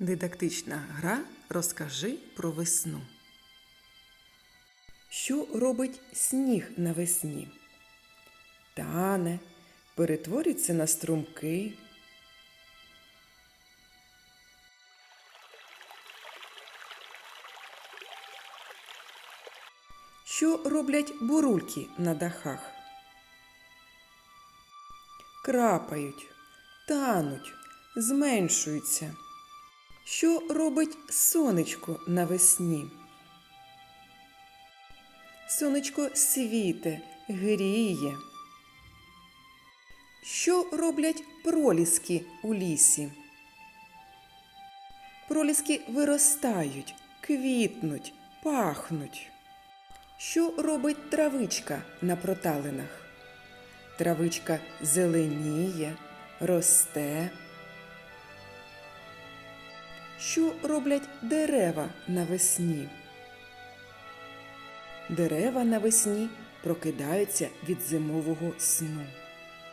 Дидактична гра Розкажи про весну. Що робить сніг навесні? Тане, перетворюється на струмки. Що роблять бурульки на дахах? Крапають, тануть, зменшуються. Що робить сонечко навесні? Сонечко світе, гріє. Що роблять проліски у лісі? Проліски виростають, квітнуть, пахнуть. Що робить травичка на проталинах? Травичка зеленіє, росте. Що роблять дерева навесні? Дерева навесні прокидаються від зимового сну.